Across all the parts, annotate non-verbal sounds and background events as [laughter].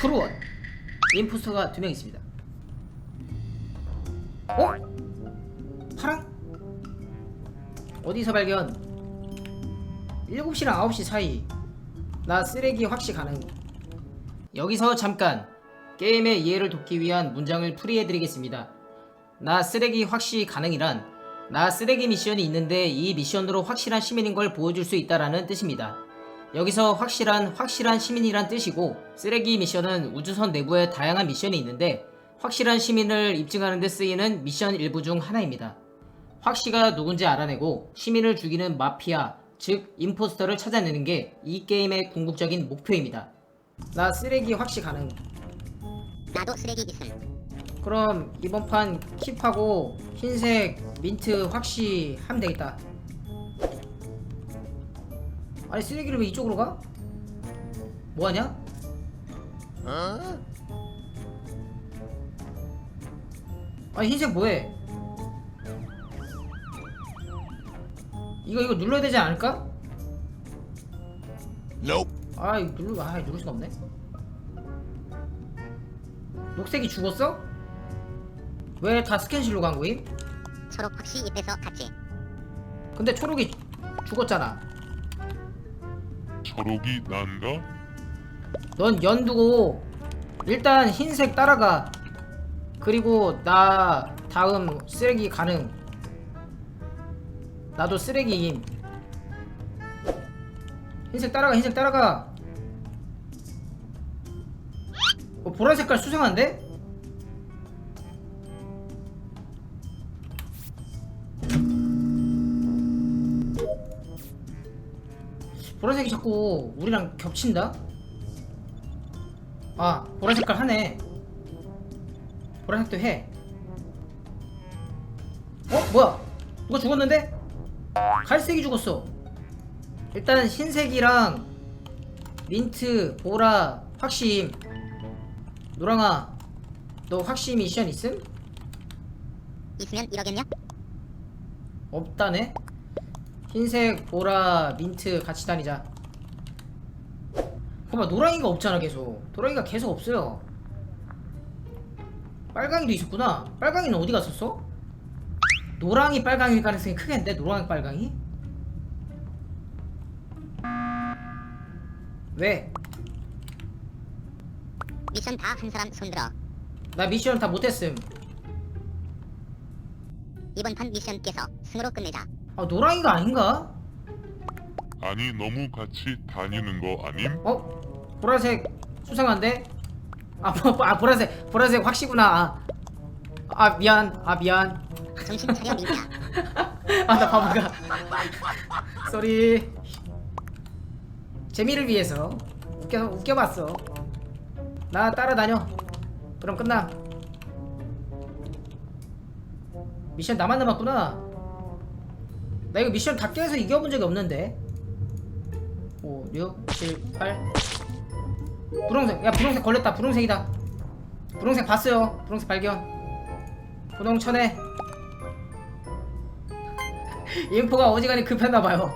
크루원 임포스터가 두 명 있습니다 어? 파랑? 어디서 발견? 7시랑 9시 사이 나 쓰레기 확시 가능 여기서 잠깐 게임의 이해를 돕기 위한 문장을 풀이해드리겠습니다 나 쓰레기 확시 가능이란 나 쓰레기 미션이 있는데 이 미션으로 확실한 시민인 걸 보여줄 수 있다라는 뜻입니다 여기서 확실한 확실한 시민이란 뜻이고 쓰레기 미션은 우주선 내부에 다양한 미션이 있는데 확실한 시민을 입증하는 데 쓰이는 미션 일부 중 하나입니다. 확시가 누군지 알아내고 시민을 죽이는 마피아 즉 임포스터를 찾아내는 게 이 게임의 궁극적인 목표입니다. 나 쓰레기 확시 가능. 나도 쓰레기 있음. 그럼 이번 판 킵하고 흰색 민트 확시 하면 되겠다. 아니 쓰레기를 왜 이쪽으로 가? 뭐하냐? 아니 흰색 뭐해? 이거 이거 눌러야 되지 않을까? Nope. 아 이거 누르 아 누를 수가 없네. 녹색이 죽었어? 왜 다 스캔실로 간 거임? 초록 확시 입에서 갔지. 근데 초록이 죽었잖아. 초록이 난가? 넌 연두고 일단 흰색 따라가. 그리고 나 다음 쓰레기 가능. 나도 쓰레기임. 흰색 따라가 흰색 따라가. 어, 보라 색깔 수상한데? 보라색이 자꾸 우리랑 겹친다? 아 보라 색깔 하네 보라색도 해 어? 뭐야 누가 죽었는데? 갈색이 죽었어 일단 흰색이랑 민트, 보라, 확심 노랑아 너 확심 미션 있음? 있으면 이러겠냐? 없다네 흰색, 보라, 민트 같이 다니자 봐봐 노랑이가 없잖아 계속 노랑이가 계속 없어요 빨강이도 있었구나 빨강이는 어디 갔었어? 노랑이 빨강일 가능성이 크겠는데 노랑 빨강이? 왜? 미션 다 한 사람 손들어. 나 미션 다 못했음 이번 판 미션 깨서 승으로 끝내자. 아 노랑이가 아닌가? 아니 너무 같이 다니는 거 아님? 어? 보라색 수상한데? 아, 보, 아 보라색 보라색 확시구나 아, 아 미안 아 미안 정신 차려 민야. 아 나 바보가 쏘리 재미를 위해서 웃겨 웃겨봤어 나 따라다녀 그럼 끝나 미션 나만 남았구나 나 이거 미션 다 깨서 이겨본 적이 없는데. 5 6 7 8 분홍색 야 분홍색 걸렸다. 분홍색이다. 분홍색 봤어요. 분홍색 발견. 분홍천에. [laughs] 인포가 어지간히 급했나봐요.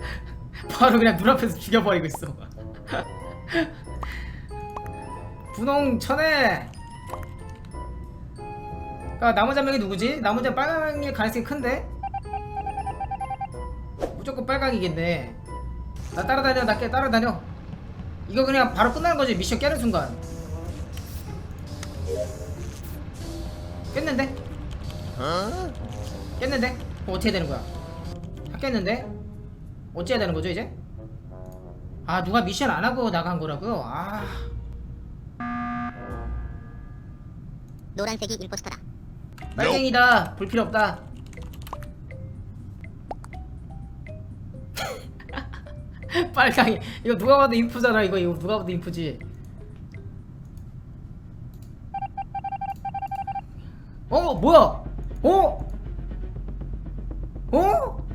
[laughs] 바로 그냥 눈앞에서 죽여버리고 있어. [laughs] 분홍천에. 아, 나머지 한 명이 누구지? 나머지 빨강일 가능성이 큰데? 무조건 빨강이겠네 나 따라다녀 나 깨 따라다녀 이거 그냥 바로 끝나는 거지 미션 깨는 순간 깼는데? 깼는데? 그럼 어떻게 되는 거야? 다 깼는데? 어찌해야 되는 거죠 이제? 아 누가 미션 안 하고 나간 거라고요? 아 노란색이 임포스터다. 빨갱이다 볼 필요 없다 빨강이. 이거 누가 봐도 인프잖아 이거. 이거 누가 봐도 인프지. 어 뭐야? 어? 어?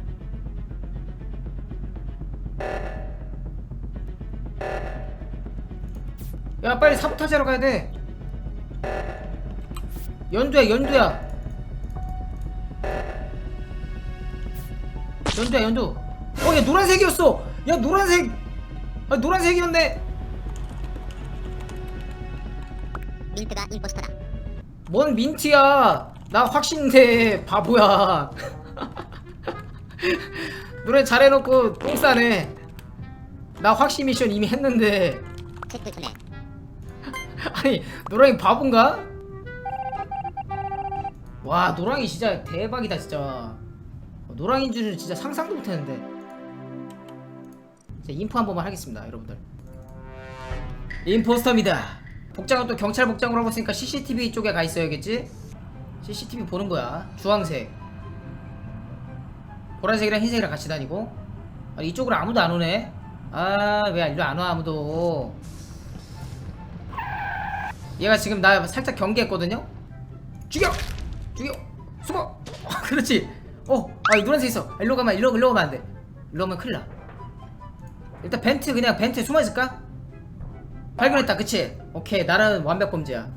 야 빨리 사보타지 하러 가야 돼. 연두야 연두야. 연두야 연두. 어야 노란색이었어 야 노란색. 아 노란색이었네. 민트가 임포스터다. 뭔 민트야? 나 확신인데 바보야. [laughs] 노래 잘해놓고 똥 싸네. 나 확신 미션 이미 했는데. 체크 투네. 아니 노랑이 바본가? 와 노랑이 진짜 대박이다 진짜. 어, 노랑인 줄은 진짜 상상도 못했는데. 자 인포 한 번만 하겠습니다 여러분들 임포스터입니다 복장은 또 경찰 복장으로 하고 있으니까 CCTV 쪽에 가 있어야겠지? CCTV 보는 거야 주황색 보라색이랑 흰색이랑 같이 다니고 아, 이쪽으로 아무도 안 오네 아왜 이리 안 와 아무도 얘가 지금 나 살짝 경계했거든요. 죽여, 죽여, 숨어. [laughs] 그렇지. 어, 아, 이 노란색 있어. 일로 가면 일로 일로 가면 안 돼. 일로 가면 큰일 나. 일단 벤트 그냥 벤트 숨어 있을까? 발견했다, 그치? 오케이, 나는 완벽 범죄야.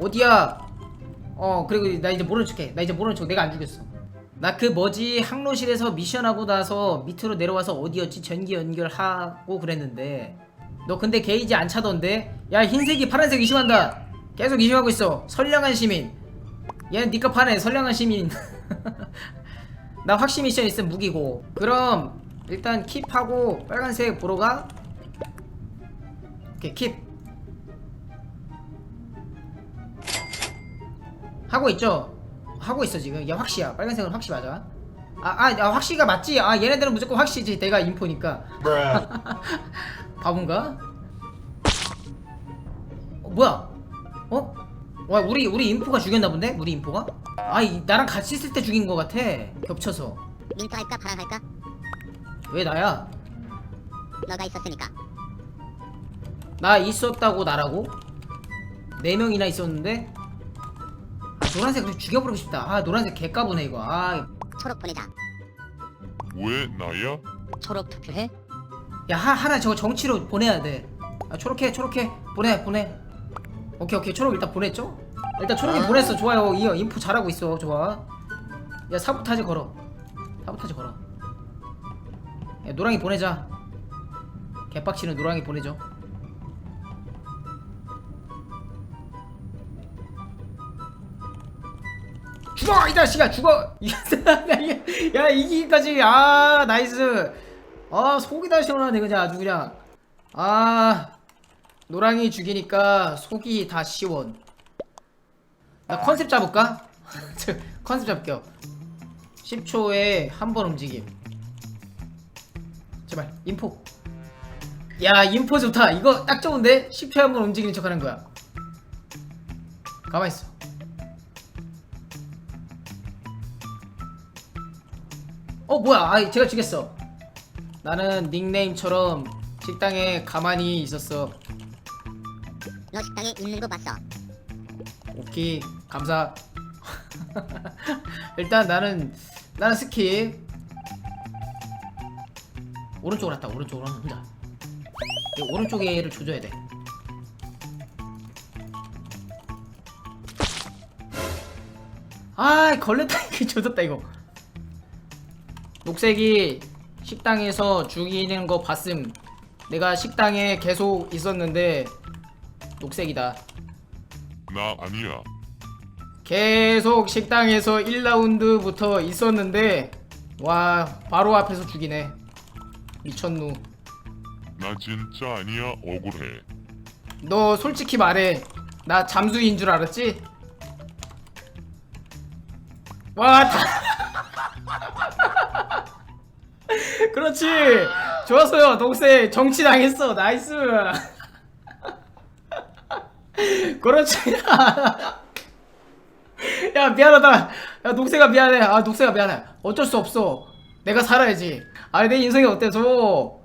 어디야? 어, 그리고 나 이제 모른 척해. 나 이제 모른 척. 내가 안 죽였어. 나 그 뭐지 항로실에서 미션하고 나서 밑으로 내려와서 어디였지 전기 연결하고 그랬는데 너 근데 게이지 안 차던데? 야 흰색이 파란색 의심한다 계속 의심하고 있어 선량한 시민 얘는 니값 하네 선량한 시민 [laughs] 나 확신 미션 있으면 무기고 그럼 일단 킵하고 빨간색 보러 가 오케이 킵 하고 있죠? 하고 있어 지금 얘 확시야 빨간색은 확시 맞아 아, 아, 아 확시가 맞지? 아 얘네들은 무조건 확시지 내가 인포니까 [laughs] 바본가? 어, 뭐야? 어? 와 우리 우리 인포가 죽였나 본데? 우리 인포가? 아 이, 나랑 같이 있을 때 죽인 것 같아 겹쳐서 민트 할까 파랑 할까? 왜 나야? 너가 있었으니까. 나 있었다고 나라고? 네 명이나 있었는데? 아 노란색 그냥 죽여버리고 싶다 아 노란색 개까보네 이거 아 초록 보내자. 왜 나야? 초록 투표해? 야 하, 하나 저거 정치로 보내야 돼. 아, 초록해 초록해 보내 보내. 오케이 오케이 초록 일단 보냈죠? 일단 초록이 아. 보냈어 좋아요 이 인포 잘하고 있어 좋아. 야 사보타지 걸어. 사보타지 걸어. 야 노랑이 보내자. 개빡치는 노랑이 보내죠. 죽어 이 자식아 죽어 [laughs] 야 이기기까지 아 나이스 아 속이 다 시원하네 그냥 아주 그냥 아 노랑이 죽이니까 속이 다 시원 나 컨셉 잡을까? 저, [laughs] 컨셉 잡게요 10초에 한 번 움직임 제발 인포. 야 인포 좋다. 이거 딱 좋은데? 10초에 한번 움직이는 척 하는 거야. 가만있어. 어 뭐야? 아 제가 죽였어. 나는 닉네임처럼 식당에 가만히 있었어. 너 식당에 있는 거 봤어. 오케이. 감사. [laughs] 일단 나는 나는 스킵 오른쪽으로 왔다 오른쪽으로 하면 혼자 이 오른쪽에 얘를 조져야 돼 아, 걸렸다. 이거 조졌다, 이거. 녹색이 식당에서 죽이는 거 봤음. 내가 식당에 계속 있었는데, 녹색이다. 나 아니야. 계속 식당에서 1라운드부터 있었는데 와 바로 앞에서 죽이네 미쳤누 나 진짜 아니야. 억울해. 너 솔직히 말해. 나 잠수인 줄 알았지? 와 다... [laughs] 그렇지. 좋았어요 동생. 정치 당했어. 나이스. [laughs] 그렇지. [laughs] 야 미안하다. 야 녹색아 미안해. 아 녹색아 미안해. 어쩔 수 없어. 내가 살아야지 아니 내 인생이 어때서